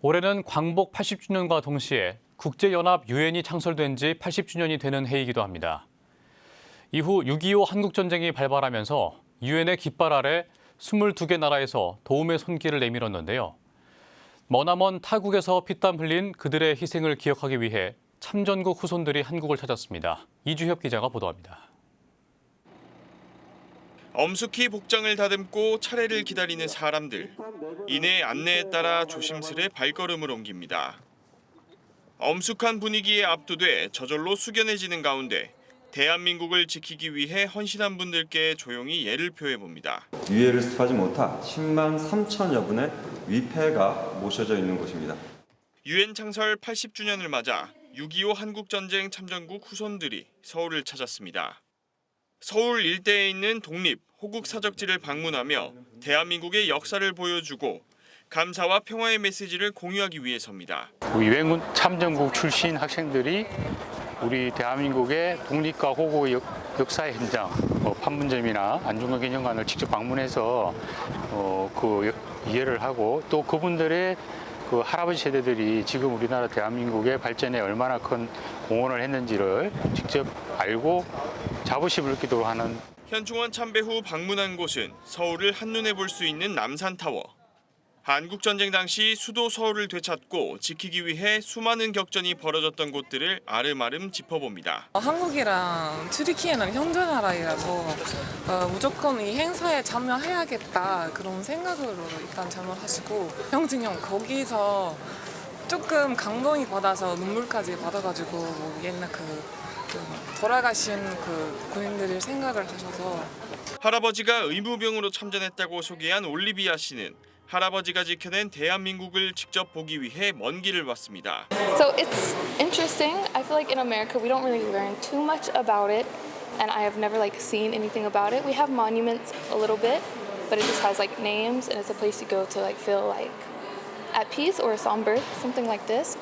올해는 광복 80주년과 동시에 국제연합 유엔이 창설된 지 80주년이 되는 해이기도 합니다. 이후 6.25 한국전쟁이 발발하면서 유엔의 깃발 아래 22개 나라에서 도움의 손길을 내밀었는데요. 머나먼 타국에서 피땀 흘린 그들의 희생을 기억하기 위해 참전국 후손들이 한국을 찾았습니다. 이주협 기자가 보도합니다. 엄숙히 복장을 다듬고 차례를 기다리는 사람들. 이내 안내에 따라 조심스레 발걸음을 옮깁니다. 엄숙한 분위기에 압도돼 저절로 숙연해지는 가운데 대한민국을 지키기 위해 헌신한 분들께 조용히 예를 표해 봅니다. 유해를 습하지 못한 10만 3천여 분의 위패가 모셔져 있는 곳입니다. 유엔 창설 80주년을 맞아 6.25 한국전쟁 참전국 후손들이 서울을 찾았습니다. 서울 일대에 있는 독립 호국 사적지를 방문하며 대한민국의 역사를 보여주고 감사와 평화의 메시지를 공유하기 위해서입니다. 유엔군 참전국 출신 학생들이 우리 대한민국의 독립과 호국의 역, 역사의 현장, 뭐 판문점이나 안중근 기념관을 직접 방문해서 어, 그 여- 이해를 하고 또 그분들의 그 할아버지 세대들이 지금 우리나라 대한민국의 발전에 얼마나 큰 공헌을 했는지를 직접 알고 자부심을 느끼도록 하는 현충원 참배 후 방문한 곳은 서울을 한눈에 볼 수 있는 남산타워. 한국 전쟁 당시 수도 서울을 되찾고 지키기 위해 수많은 격전이 벌어졌던 곳들을 아름아름 짚어봅니다. 어, 한국이랑 튀르키예는 형제 나라이라서 어, 무조건 이 행사에 참여해야겠다 그런 생각으로 일단 참여하시고 형진 형 거기서 조금 감동이 받아서 눈물까지 받아가지고 뭐 옛날 그, 그 돌아가신 그 군인들을 생각을 하셔서 할아버지가 의무병으로 참전했다고 소개한 올리비아 씨는 할아버지가 지켜낸 대한민국을 직접 보기 위해 먼 길을 왔습니다. So it's interesting. I feel like in America we don't really learn too much about it, and I have never like seen anything about it. We have monuments a little bit, but it just has like names, and it's a place to go to like feel like at peace or a somber, something like this.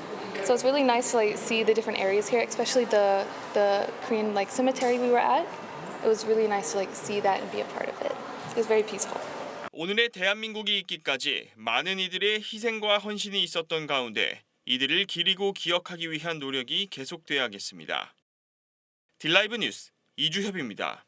So it's really nice to like see the different areas here, especially the the Korean like cemetery we were at. It was really nice to like see that and be a part of it. It was very peaceful. 오늘의 대한민국이 있기까지 많은 이들의 희생과 헌신이 있었던 가운데 이들을 기리고 기억하기 위한 노력이 계속돼야겠습니다. 딜라이브 뉴스 이주협입니다.